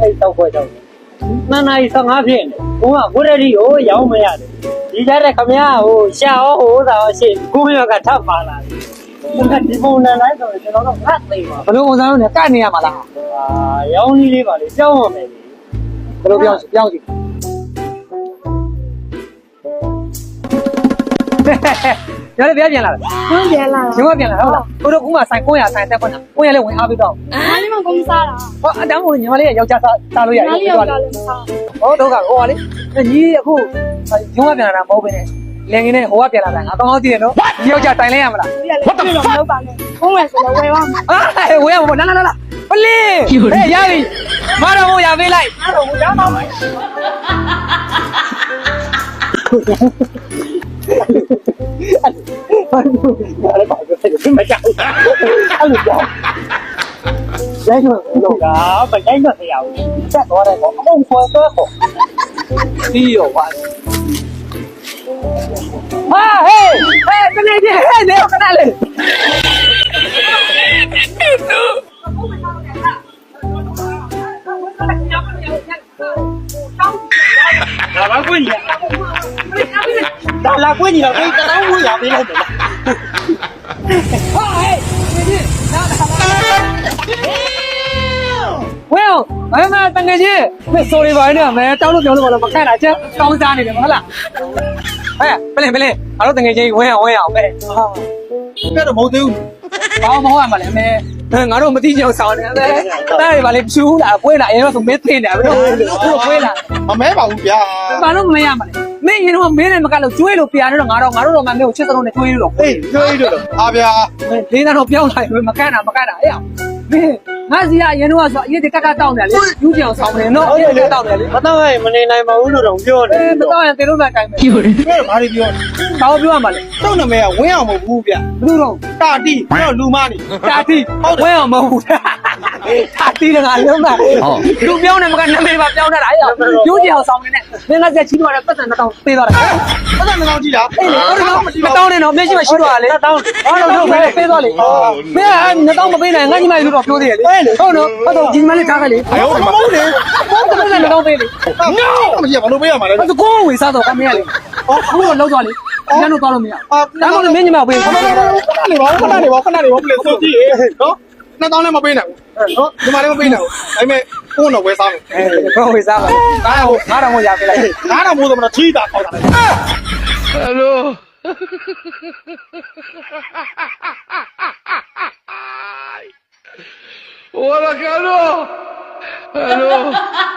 အဲ့တောက်ခွဲတောက်နှစ်နာရီ15ဖြစ်နေဘုံကဘုရရီကိုရောင်းမရတယ်ဒီကြတဲ့ခမရဟိုရှာဟောဟိုသာရှိကိုရကထပ်ပါလာတယ်ဒီပုံနဲ့လိုက်ဆိုရင်ကျွန်တော်တို့ငတ်သိပါဘယ်လိုပုံစံလို့လဲကနေရမှာလားအာရောင်းကြီးလေးပါလေကြောက်ရမယ်လေဘယ်လိုပြောပြောင်းကြ ည့်ရလေပြန်ပြန်လာဘုန်းပြန်လာရှင်ကပြန်လာဟုတ်လားတို့တို့ကမှဆိုင်900ဆိုင်တက်ခွန်းတာ900လည်းဝင်အားပြီးတော့အာဒီမှာကုန်စားတာဟောအတန်းကိုညီမလေးယောက်ျားစားစားလို့ရနားပြီလေးရောက်လာလို့စားဟောတော့ကဟိုကလေညီအခုရုံးကပြန်လာတာမဟုတ်ဘဲနဲ့လင်ငင်းနဲ့ဟိုကပြန်လာတာငါကောင်းကောင်းသိရနော်ညီယောက်ျားတိုင်လဲရမလားဒီကလည်းဒီလိုမလုပ်ပါနဲ့ဘုန်းဝယ်ဆိုတော့ဝယ်ပါမယ်အာဝေးရမလာလာလာပလင်းဟဲ့ရပြီမတော်ဘူးရပေးလိုက်အဲ့တော့ရပါမယ်ဘာလို့ဘာလဲပါလဲမကြောက်အဲ့လိုကြောက်ရိုက်တော့လို့ကမရိုက်တော့ဆရာဦးချက်သွားတယ် ပေါ့အုံဖွယ်တော့ပေါ့ဒီရောပါဟာဟေးဟဲ့တနေ့ချင်းဟဲ့နေခဏလေးဒါဘာကွင်းကြီးဒါလာကွင်းကြီးတော့ဒီတန်းဝေးရပေးလိုက်တယ်ဟာဟေးဝဲအောင်မမတငယ်ချင်း မဆိုရီပါနေမဲတောင်းလို့ပြောလို့မလို့မခက်တာချက်တောင်းစားနေတယ်မဟုတ်လားဟဲ့ပလင်းပလင်းအားလို့တငယ်ချင်းဝဲအောင်ဝဲအောင်ပဲဟာအဲ့တော့မဟုတ်သေးဘူးဘာမှမဟုတ်ရမှာလေမဲငါတို့မသိချင်အောင်ဆောင်းနေတယ်တဲ့တွေပါလေဖြူလာပွေးလာအဲတော့ဆိုမင်းသိနေတယ်ဘယ်လိုပွေးလာ မမဲပါဘူးဗျာဘာလို့မရမှာလဲမင်းရင်တော့မင်းနဲ့မကလို့ကျွေးလို့ပြရတော့ငါတော့ငါတို့တော့ငါမျိုးချစ်စလုံးနဲ့ကျွေးလို့အေးကျွေးလို့အာဗျာလေးသားတော့ပြောင်းလာရင်မကန့်တာမကန့်တာအေးမင်းငါစီကရင်တော့ဆိုအရင်တကကတောင်းတယ်လေယူကြအောင်ဆောင်းနေနော်အေးလေတောင်းတယ်လေမတော့ရင်မနေနိုင်ပါဘူးလို့တော့ပြောတယ်အေးမတော့ရင်တေလို့မှကိုင်းမယ်ပြောတယ်ဘာတွေပြောဘာပြောရမှာလဲတော့နာမည်ကဝင်းအောင်မဟုတ်ဘူးဗျဘလူတော့တာတီတော့လူမနေတာတီဝဲအောင်မဟုတ် တာတီကငါလုံးတာလူပြောင်းနေမကနာမည်ပါပြောင်းတာအေးယူကြအောင်ဆောင်းနေနဲ့မင်းကဆက်ချီးတော့ပတ်စံတော့ပေးသွားတာအဲ့ဒါမကောင်းကြည့်လားအေးလေမတောင်းနဲ့တော့မျက်ရှိမရှိတော့လေတောင်းဘာလို့တော့ပဲပေးသွားလေမင်းကမတောင်းမပေးနိုင်ငါညီမလို့တော့ပြောသေးတယ်လေဟုတ်နော်ဟုတ်တော့ဒီညီမလေးထားခဲ့လေအယောမဟုတ်လေဘာလို့လဲမတောင်းပေးလေ no မကြီးဘာလို့ပေးရမှာလဲအဲ့ဒါကိုဝေစားတော့ကမရလေဟောအခုတော့လောက်သွားလေညနေတော့လို့မရဒါမှမဟုတ်မင်းညီမပေးခဏနေပါခဏနေပါခဏနေပါပလေဆိုကြည့်နော်နှစ်တောင်းလည်းမပေးနိုင်ဘူး နော်ဒီမှာလည်းမပေးနိုင်ဘူးဒါပေမဲ့ကိုယ်တော့ဝယ်စားမယ်အဲကိုဝေစားပါဒါဟိုငါတော့ဟိုရပေးလိုက်ငါတော့မိုးတော့မထီးတာခေါက်တာလေ Hello. Hola, Carlos. Hello.